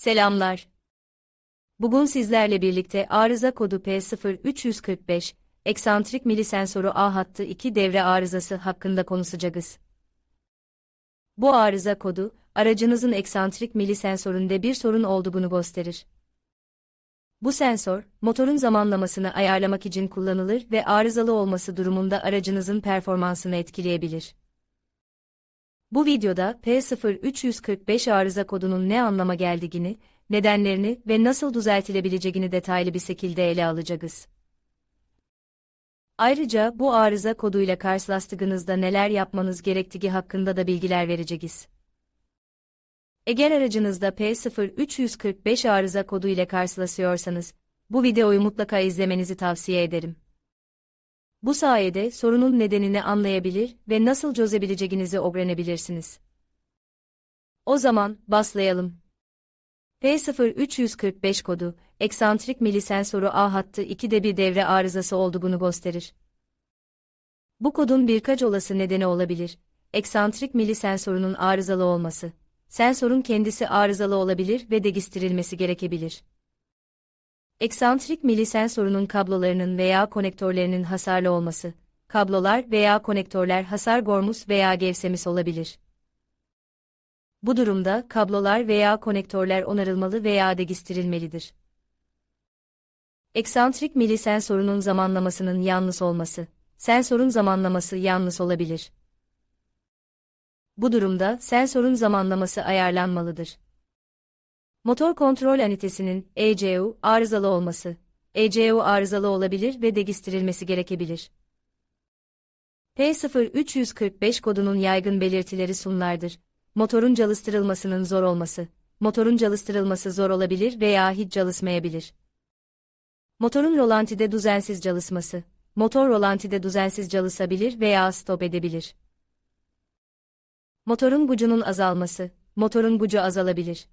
Selamlar. Bugün sizlerle birlikte arıza kodu P0345, eksantrik milisensörü A hattı 2 devre arızası hakkında konuşacağız. Bu arıza kodu, aracınızın eksantrik milisensöründe bir sorun olduğunu gösterir. Bu sensör, motorun zamanlamasını ayarlamak için kullanılır ve arızalı olması durumunda aracınızın performansını etkileyebilir. Bu videoda P0345 arıza kodunun ne anlama geldiğini, nedenlerini ve nasıl düzeltilebileceğini detaylı bir şekilde ele alacağız. Ayrıca bu arıza koduyla karşılaştığınızda neler yapmanız gerektiği hakkında da bilgiler vereceğiz. Eğer aracınızda P0345 arıza kodu ile karşılaşıyorsanız, bu videoyu mutlaka izlemenizi tavsiye ederim. Bu sayede sorunun nedenini anlayabilir ve nasıl çözebileceğinizi öğrenebilirsiniz. O zaman, başlayalım. P0345 kodu, eksantrik milisensörü A hattı 2'de bir devre arızası olduğunu gösterir. Bu kodun birkaç olası nedeni olabilir. Eksantrik milisensörünün arızalı olması. Sensörün kendisi arızalı olabilir ve değiştirilmesi gerekebilir. Eksantrik milisensörünün kablolarının veya konektörlerinin hasarlı olması. Kablolar veya konektörler hasar görmüş veya gevşemiş olabilir. Bu durumda kablolar veya konektörler onarılmalı veya değiştirilmelidir. Eksantrik milisensörünün zamanlamasının yanlış olması. Sensörün zamanlaması yanlış olabilir. Bu durumda sensörün zamanlaması ayarlanmalıdır. Motor kontrol anitesinin ECU arızalı olması. ECU arızalı olabilir ve değiştirilmesi gerekebilir. P0345 kodunun yaygın belirtileri sunlardır. Motorun çalıştırılmasının zor olması. Motorun çalıştırılması zor olabilir veya hiç çalışmayabilir. Motorun rolantide düzensiz çalışması. Motor rolantide düzensiz çalışabilir veya stop edebilir. Motorun gücünün azalması. Motorun gücü azalabilir.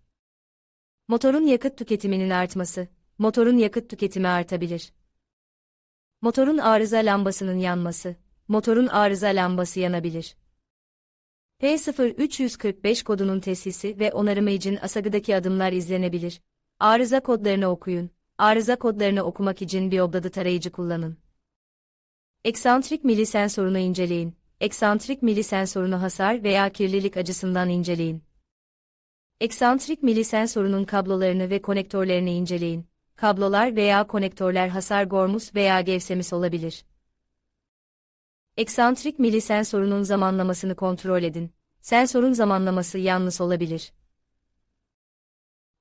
Motorun yakıt tüketiminin artması. Motorun yakıt tüketimi artabilir. Motorun arıza lambasının yanması. Motorun arıza lambası yanabilir. P0345 kodunun tesisi ve onarımı için asagıdaki adımlar izlenebilir. Arıza kodlarını okuyun. Arıza kodlarını okumak için bir obdadı tarayıcı kullanın. Eksantrik milisensörünü inceleyin. Eksantrik milisensörünü hasar veya kirlilik açısından inceleyin. Eksantrik milisensörünün kablolarını ve konektörlerini inceleyin. Kablolar veya konektörler hasar görmüş veya gevşemiş olabilir. Eksantrik milisensörünün zamanlamasını kontrol edin. Sensörün zamanlaması yanlış olabilir.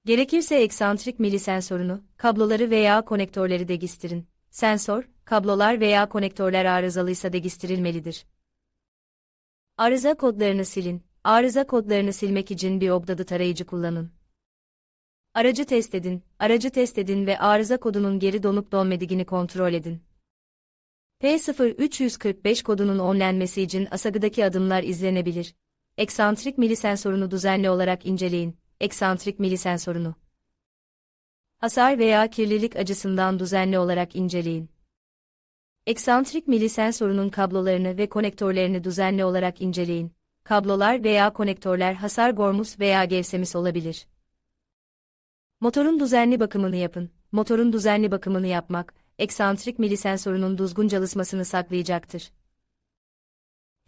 Gerekirse eksantrik milisensörünü, kabloları veya konektörleri değiştirin. Sensör, kablolar veya konektörler arızalıysa değiştirilmelidir. Arıza kodlarını silin. Arıza kodlarını silmek için bir obdadı tarayıcı kullanın. Aracı test edin, aracı test edin ve arıza kodunun geri donup donmadığını kontrol edin. P0345 kodunun onlenmesi için asagıdaki adımlar izlenebilir. Eksantrik milisensörünü düzenli olarak inceleyin. Eksantrik milisensörünü. Hasar veya kirlilik açısından düzenli olarak inceleyin. Eksantrik milisensörünün kablolarını ve konektörlerini düzenli olarak inceleyin. Kablolar veya konektörler hasar görmüş veya gevşemiş olabilir. Motorun düzenli bakımını yapın. Motorun düzenli bakımını yapmak, eksantrik milisensörünün düzgün çalışmasını saklayacaktır.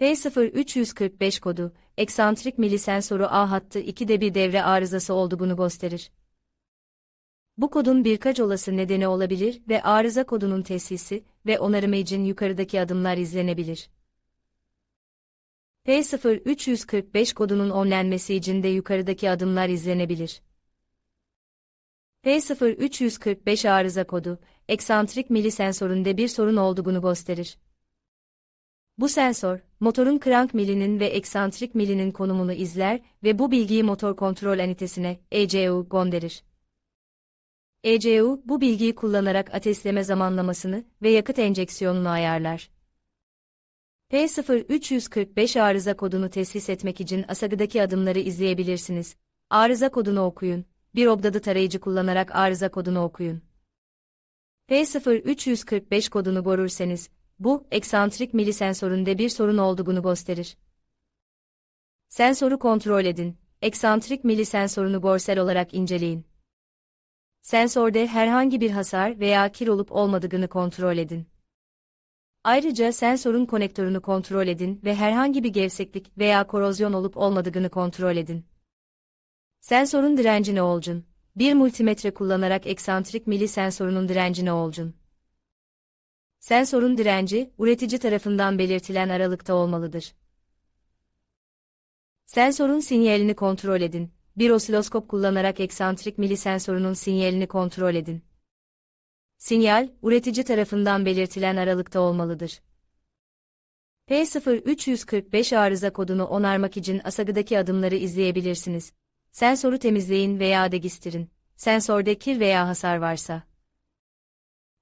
P0345 kodu, eksantrik milisensörü A hattı 2'de bir devre arızası olduğunu gösterir. Bu kodun birkaç olası nedeni olabilir ve arıza kodunun tesisi ve onarımı için yukarıdaki adımlar izlenebilir. P0345 kodunun onlenmesi için de yukarıdaki adımlar izlenebilir. P0345 arıza kodu, eksantrik milisensöründe bir sorun olduğunu gösterir. Bu sensör, motorun crank milinin ve eksantrik milinin konumunu izler ve bu bilgiyi motor kontrol anitesine, ECU, gönderir. ECU, bu bilgiyi kullanarak ateşleme zamanlamasını ve yakıt enjeksiyonunu ayarlar. P0345 arıza kodunu tesis etmek için asagıdaki adımları izleyebilirsiniz. Arıza kodunu okuyun. Bir obdadı tarayıcı kullanarak arıza kodunu okuyun. P0345 kodunu görürseniz, bu, eksantrik milisensöründe bir sorun olduğunu gösterir. Sensörü kontrol edin. eksantrik milisensorunu görsel olarak inceleyin. Sensörde herhangi bir hasar veya kir olup olmadığını kontrol edin. Ayrıca sensörün konektörünü kontrol edin ve herhangi bir gevşeklik veya korozyon olup olmadığını kontrol edin. Sensörün direncini olcun. Bir multimetre kullanarak eksantrik milisensorunun direncini olcun. Sensörün direnci, üretici tarafından belirtilen aralıkta olmalıdır. Sensörün sinyalini kontrol edin. Bir osiloskop kullanarak eksantrik milisensorunun sinyalini kontrol edin. Sinyal, üretici tarafından belirtilen aralıkta olmalıdır. P0345 arıza kodunu onarmak için asagıdaki adımları izleyebilirsiniz. Sensörü temizleyin veya degistirin. Sensörde kir veya hasar varsa.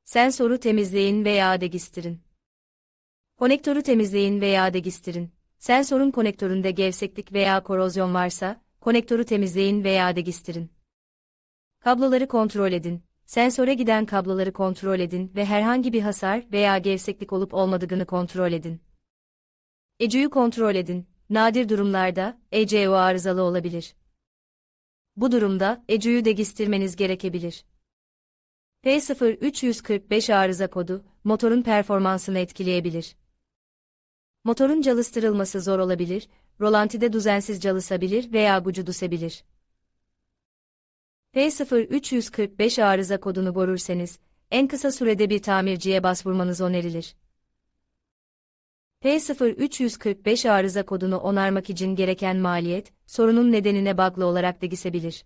Sensörü temizleyin veya degistirin. Konektörü temizleyin veya degistirin. Sensörün konektöründe gevşeklik veya korozyon varsa, konektörü temizleyin veya degistirin. Kabloları kontrol edin. Sensöre giden kabloları kontrol edin ve herhangi bir hasar veya gevşeklik olup olmadığını kontrol edin. ECU'yu kontrol edin. Nadir durumlarda ECU arızalı olabilir. Bu durumda ECU'yu degistirmeniz gerekebilir. P0345 arıza kodu, motorun performansını etkileyebilir. Motorun çalıştırılması zor olabilir, rolantide düzensiz çalışabilir veya gucu düşebilir. P0345 arıza kodunu görürseniz, en kısa sürede bir tamirciye başvurmanız önerilir. P0345 arıza kodunu onarmak için gereken maliyet, sorunun nedenine bağlı olarak değişebilir.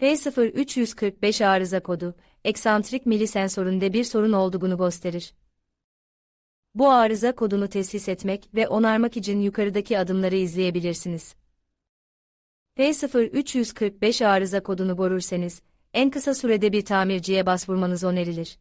P0345 arıza kodu, eksantrik milisensöründe bir sorun olduğunu gösterir. Bu arıza kodunu tesis etmek ve onarmak için yukarıdaki adımları izleyebilirsiniz. P0345 arıza kodunu görürseniz, en kısa sürede bir tamirciye başvurmanız önerilir.